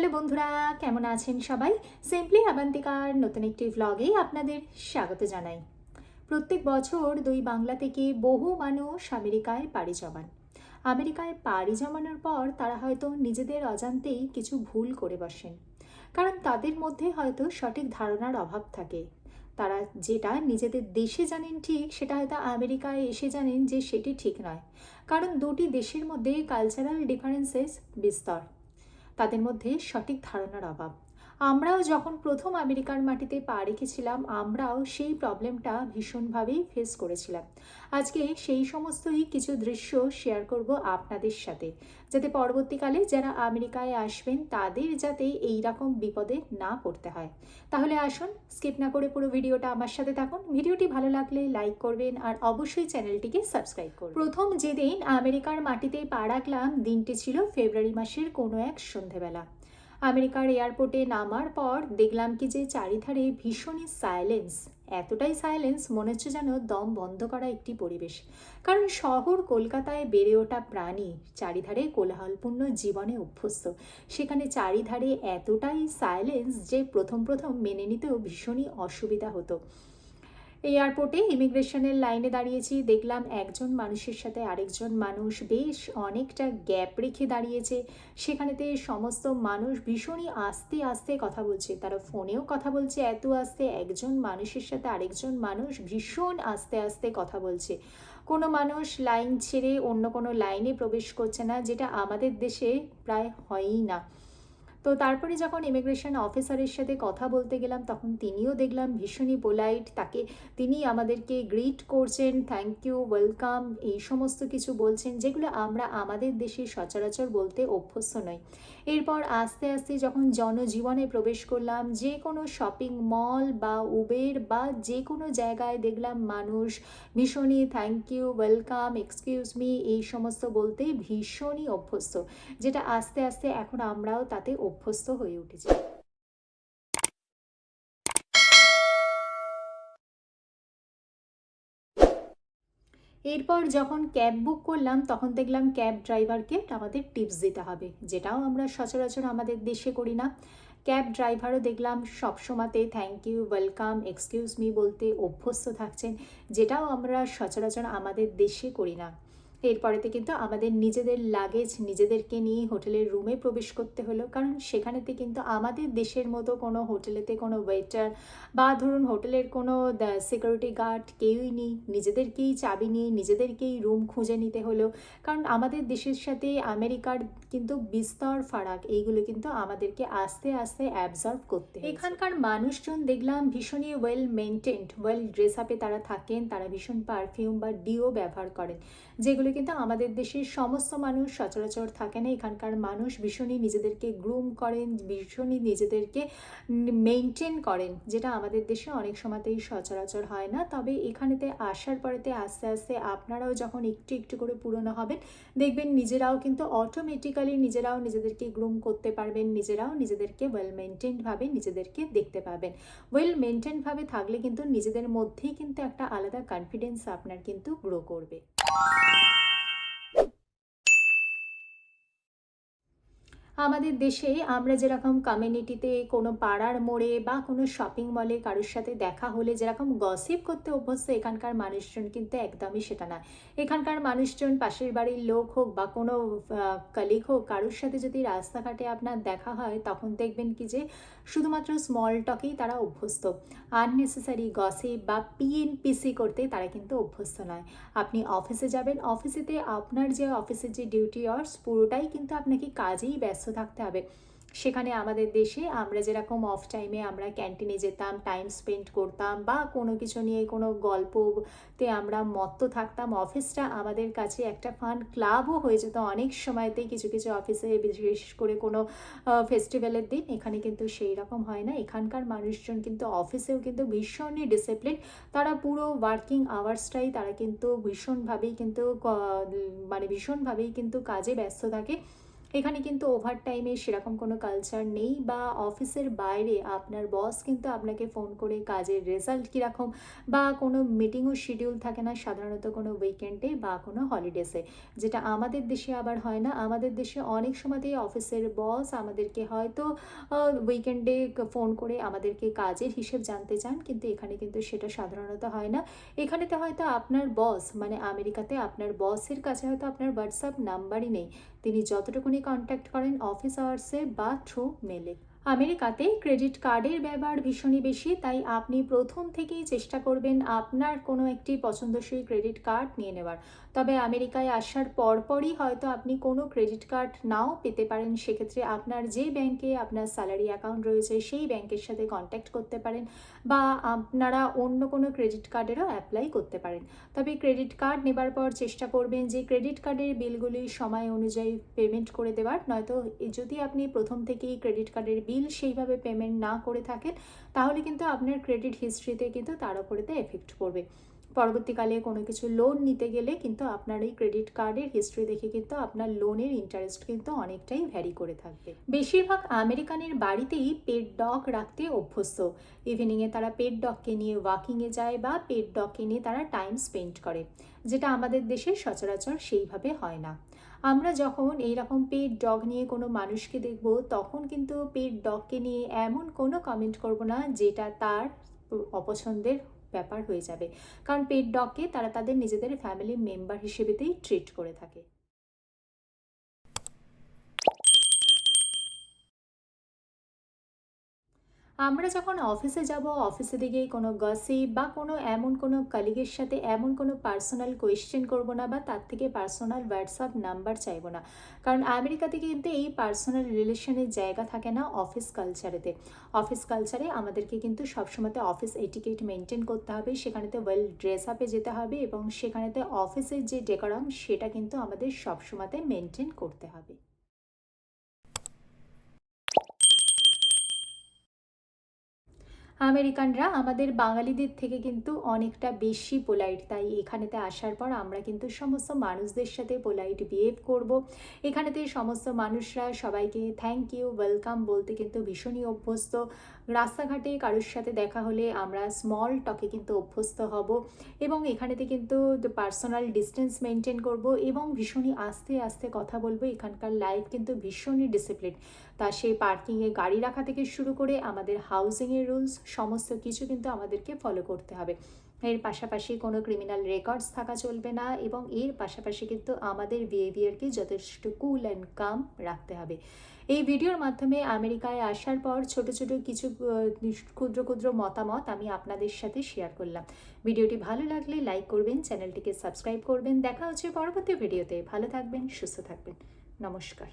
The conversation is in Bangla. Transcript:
হ্যালো বন্ধুরা, কেমন আছেন সবাই? সিম্পলি আবান্তিকার নতুন একটি ভ্লগে আপনাদের স্বাগত জানাই। প্রত্যেক বছর দুই বাংলা থেকে বহু মানুষ আমেরিকায় পাড়ি জমান। আমেরিকায় পাড়ি জমানোর পর তারা হয়তো নিজেদের অজান্তেই কিছু ভুল করে বসেন। কারণ তাদের মধ্যে হয়তো সঠিক ধারণার অভাব থাকে। তারা যেটা নিজেদের দেশে জানেন ঠিক, সেটা হয়তো আমেরিকায় এসে জানেন যে সেটি ঠিক নয়। কারণ দুটি দেশের মধ্যে কালচারাল ডিফারেন্সেস বিস্তর। তাদের মধ্যে সঠিক ধারণার অভাব। আমরাও যখন প্রথম আমেরিকার মাটিতে পা রেখেছিলাম, আমরাও সেই প্রবলেমটা ভীষণভাবেই ফেস করেছিলাম। আজকে সেই সমস্তই কিছু দৃশ্য শেয়ার করব আপনাদের সাথে। যাতে পরবর্তীকালে যারা আমেরিকায় আসবেন, তাদের যাতে এই রকম বিপদে না পড়তে হয়। তাহলে আসুন স্কিপ না করে পুরো ভিডিওটা আমার সাথে থাকুন। ভিডিওটি ভালো লাগলে লাইক করবেন আর অবশ্যই চ্যানেলটিকে সাবস্ক্রাইব করুন। প্রথম যেদিন আমেরিকার মাটিতে পা রাখলাম, দিনটি ছিল ফেব্রুয়ারি মাসের কোনো এক সন্ধেবেলা। আমেরিকার এয়ারপোর্টে নামার পর দেখলাম কি যে চারিধারে ভীষণই সাইলেন্স এতটাই সাইলেন্স মনে হচ্ছে যেন দম বন্ধ করা একটি পরিবেশ। কারণ শহর কলকাতায় বেড়ে ওঠা প্রাণী চারিধারে কোলাহলপূর্ণ জীবনে অভ্যস্ত। সেখানে চারিধারে এতটাই সাইলেন্স যে প্রথম প্রথম মেনে নিতেও ভীষণই অসুবিধা হতো। এয়ারপোর্টে ইমিগ্রেশনের লাইনে দাঁড়িয়েছি। দেখলাম একজন মানুষের সাথে আরেকজন মানুষ বেশ অনেকটা গ্যাপ রেখে দাঁড়িয়েছে। সেখানেতে সমস্ত মানুষ ভীষণই আস্তে আস্তে কথা বলছে। তারা ফোনেও কথা বলছে, এত আস্তে একজন মানুষের সাথে আরেকজন মানুষ ভীষণ আস্তে আস্তে কথা বলছে। কোনো মানুষ লাইন ছেড়ে অন্য কোনো লাইনে প্রবেশ করছে না, যেটা আমাদের দেশে প্রায় হয়ই না। তো তারপরে যখন ইমিগ্রেশন অফিসারের সাথে কথা বলতে গেলাম, তখন তিনিও দেখলাম ভীষণই পোলাইট তাকে তিনি আমাদেরকে গ্রিট করছেন থ্যাংক ইউ ওয়েলকাম এই সমস্ত কিছু বলছেন, যেগুলো আমরা আমাদের দেশে সচরাচর বলতে অভ্যস্ত নই। এরপর আস্তে আস্তে যখন জনজীবনে প্রবেশ করলাম, যে কোনো শপিং মল বা উবের বা যে কোনো জায়গায় দেখলাম মানুষ ভীষণই thank you welcome excuse me এই সমস্ত বলতে ভীষণই অভ্যস্ত, যেটা আস্তে আস্তে এখন আমরাও তাতে অভ্যস্ত হয়ে উঠেছে। এরপর যখন ক্যাব বুক করলাম, তখন দেখলাম ক্যাব ড্রাইভারকে আমাদের টিপস দিতে হবে, যেটাও আমরা সচরাচর আমাদের দেশে করি না। ক্যাব ড্রাইভারও দেখলাম সবসময়তে thank you welcome excuse me বলতে অভ্যস্ত থাকছেন, যেটাও আমরা সচরাচর আমাদের দেশে করি না। এরপরেতে কিন্তু আমাদের নিজেদের লাগেজ নিজেদেরকে নিয়ে হোটেলের রুমে প্রবেশ করতে হলো। কারণ সেখানেতে কিন্তু আমাদের দেশের মতো কোনো হোটেলেতে কোনো ওয়েটার বা ধরুন হোটেলের কোনো সিকিউরিটি গার্ড কেউই নেই। নিজেদেরকেই চাবি নিয়ে নিজেদেরকেই রুম খুঁজে নিতে হলো। কারণ আমাদের দেশের সাথে আমেরিকার কিন্তু বিস্তর ফারাক। এইগুলো কিন্তু আমাদেরকে আস্তে আস্তে অ্যাবজর্ভ করতে এখানকার মানুষজন দেখলাম ভীষণই ওয়েল মেনটেন্ড ওয়েল ড্রেস আপে তারা থাকেন। তারা ভীষণ পারফিউম বা ডিও ব্যবহার করেন। যেগুলো কিন্তু আমাদের দেশের সমস্ত মানুষ সচরাচর থাকে না। এখানকার মানুষ ভীষণই নিজেদেরকে গ্রুম করেন, ভীষণই নিজেদেরকে মেনটেন করেন, যেটা আমাদের দেশে অনেক সময়তেই সচরাচর হয় না। তবে এখানেতে আসার পরেতে আস্তে আস্তে আপনারাও যখন একটু একটু করে পুরনো হবেন, দেখবেন নিজেরাও কিন্তু অটোমেটিক্যালি নিজেরাও নিজেদেরকে গ্রুম করতে পারবেন, নিজেরাও নিজেদেরকে ওয়েল মেনটেনভাবে নিজেদেরকে দেখতে পাবেন। ওয়েল মেনটেনভাবে থাকলে কিন্তু নিজেদের মধ্যেই কিন্তু একটা আলাদা কনফিডেন্স আপনার কিন্তু গ্রো করবে। you আমাদের দেশে আমরা যেরকম কমিউনিটিতে কোনো পাড়ার মোড়ে বা কোনো শপিং মলে কারোর সাথে দেখা হলে যেরকম গসিপ করতে অভ্যস্ত, এখানকার মানুষজন কিন্তু একদমই সেটা না। এখানকার মানুষজন, পাশের বাড়ির লোক হোক বা কোনো কালিগ হোক, কারোর সাথে যদি রাস্তাঘাটে আপনার দেখা হয়, তখন দেখবেন কি যে শুধুমাত্র স্মল টকেই তারা অভ্যস্ত। আননেসেসারি গসিপ বা পিএনপিসি করতে তারা কিন্তু অভ্যস্ত নয়। আপনি অফিসে যাবেন অফিসেতে আপনার যে অফিসের যে ডিউটি আওয়ার্স পুরোটাই কিন্তু আপনাকে কাজেই ব্যস্ত থাকতে হবে। সেখানে আমাদের দেশে আমরা যেরকম অফ টাইমে আমরা ক্যান্টিনে যেতাম টাইম স্পেন্ড করতাম বা কোনো কিছু নিয়ে কোনো গল্পতে আমরা মত্ত থাকতাম অফিসটা আমাদের কাছে একটা ফান ক্লাবও হয়ে যেত। অনেক সময়তেই কিছু কিছু অফিসে বিশেষ করে কোনো ফেস্টিভ্যালের দিন এখানে কিন্তু সেই রকম হয় না। এখানকার মানুষজন কিন্তু অফিসেও কিন্তু ভীষণই ডিসিপ্লিন তারা পুরো ওয়ার্কিং আওয়ার্সটাই তারা কিন্তু ভীষণভাবেই কিন্তু মানে ভীষণভাবেই কিন্তু কাজে ব্যস্ত থাকে। এখানে কিন্তু ওভার টাইমে সেরকম কোনো কালচার নেই বা অফিসের বাইরে আপনার বস কিন্তু আপনাকে ফোন করে কাজের রেজাল্ট কীরকম বা কোনো মিটিংও শিডিউল থাকে না, সাধারণত কোনো উইকেন্ডে বা কোনো হলিডেসে যেটা আমাদের দেশে আবার হয় না, আমাদের দেশে অনেক সময়তেই অফিসের বস আমাদেরকে হয়তো উইকেন্ডে ফোন করে আমাদেরকে কাজের হিসেব জানতে চান, কিন্তু এখানে কিন্তু সেটা সাধারণত হয় না। এখানেতে হয়তো আপনার বস মানে আমেরিকাতে আপনার বসের কাছে হয়তো আপনার হোয়াটসঅ্যাপ নাম্বারই নেই। তিনি যতটুকুনি কন্ট্যাক্ট করেন অফিস আওয়ার্সে বা থ্রু মেলে আমেরিকাতে ক্রেডিট কার্ডের ব্যবহার ভীষণই বেশি, তাই আপনি প্রথম থেকেই চেষ্টা করবেন আপনার কোনো একটি পছন্দসই ক্রেডিট কার্ড নিয়ে নেওয়ার। তবে আমেরিকায় আসার পরপরই হয়তো আপনি কোনো ক্রেডিট কার্ড নাও পেতে পারেন, সেক্ষেত্রে আপনার যে ব্যাংকে আপনার স্যালারি অ্যাকাউন্ট রয়েছে, সেই ব্যাংকের সাথে কন্ট্যাক্ট করতে পারেন বা আপনারা অন্য কোনো ক্রেডিট কার্ডেরও অ্যাপ্লাই করতে পারেন। তবে ক্রেডিট কার্ড নেবার পর চেষ্টা করবেন যে ক্রেডিট কার্ডের বিলগুলি সময় অনুযায়ী পেমেন্ট করে দেওয়ার, নয়তো যদি আপনি প্রথম থেকেই ক্রেডিট কার্ডের বিল সেইভাবে পেমেন্ট না করে থাকেন, তাহলে কিন্তু আপনার ক্রেডিট হিস্ট্রিতে কিন্তু তার উপরেতে এফেক্ট পড়বে। পরবর্তীকালে কোনো কিছু লোন নিতে গেলে কিন্তু আপনার এই ক্রেডিট কার্ডের হিস্ট্রি দেখে কিন্তু আপনার লোনের ইন্টারেস্ট কিন্তু অনেকটাই ভ্যারি করে থাকবে। বেশিরভাগ আমেরিকানের বাড়িতেই পেট ডগ রাখতে অভ্যস্ত। ইভিনিংয়ে তারা পেট ডগকে নিয়ে ওয়াকিংয়ে যায় বা পেট ডগকে নিয়ে তারা টাইম স্পেন্ড করে, যেটা আমাদের দেশে সচরাচর সেইভাবে হয় না। আমরা যখন এইরকম পেট ডগ নিয়ে কোনো মানুষকে দেখব, তখন কিন্তু পেট ডগকে নিয়ে এমন কোনো কমেন্ট করব না, যেটা তার অপছন্দের ব্যাপার হয়ে যাবে। কারণ পেট ডগকে তারা তাদের নিজেদের ফ্যামিলি মেম্বার হিসেবেতেই ট্রিট করে থাকে। আমরা যখন অফিসে যাব অফিসে দিকে কোনো গসিপ বা কোনো এমন কোনো কালিগের সাথে এমন কোনো পার্সোনাল কোয়েশ্চেন করব না বা তার থেকে পার্সোনাল হোয়াটসঅ্যাপ নাম্বার চাইব না। কারণ আমেরিকাতে কিন্তু এই পার্সোনাল রিলেশনের জায়গা থাকে না অফিস কালচারেতে অফিস কালচারে আমাদেরকে কিন্তু সবসময়তে অফিস এটিকেট মেনটেন করতে হবে, সেখানেতে ওয়েল ড্রেস আপে যেতে হবে এবং সেখানেতে অফিসের যে ডেকোরাম সেটা কিন্তু আমাদের সবসময়তে মেনটেন করতে হবে। আমেরিকানরা আমাদের বাঙালিদের থেকে কিন্তু অনেকটা বেশি পোলাইট তাই এখানেতে আসার পর আমরা কিন্তু সমস্ত মানুষদের সাথে পোলাইট বিহেভ করব। এখানেতে সমস্ত মানুষরা সবাইকে থ্যাংক ইউ ওয়েলকাম বলতে কিন্তু ভীষণই অভ্যস্ত। রাস্তাঘাটে কারোর সাথে দেখা হলে আমরা স্মল টকে কিন্তু অভ্যস্ত হব এবং এখানেতে কিন্তু পার্সোনাল ডিস্টেন্স মেনটেন করব এবং ভীষণই আস্তে আস্তে কথা বলব। এখানকার লাইফ কিন্তু ভীষণই ডিসিপ্লিন তা সেই পার্কিংয়ে গাড়ি রাখা থেকে শুরু করে আমাদের হাউজিংয়ের রুলস, সমস্ত কিছু কিন্তু আমাদেরকে ফলো করতে হবে। এর পাশাপাশি কোনো ক্রিমিনাল রেকর্ডস থাকা চলবে না এবং এর পাশাপাশি কিন্তু আমাদের বিহেভিয়ারকে যথেষ্ট কুল অ্যান্ড কাম রাখতে হবে। এই ভিডিওর মাধ্যমে আমেরিকায় আসার পর ছোট ছোট কিছু ক্ষুদ্র ক্ষুদ্র মতামত আমি আপনাদের সাথে শেয়ার করলাম। ভিডিওটি ভালো লাগলে লাইক করবেন চ্যানেলটিকে সাবস্ক্রাইব করবেন। দেখা হচ্ছে পরবর্তী ভিডিওতে। ভালো থাকবেন, সুস্থ থাকবেন। নমস্কার।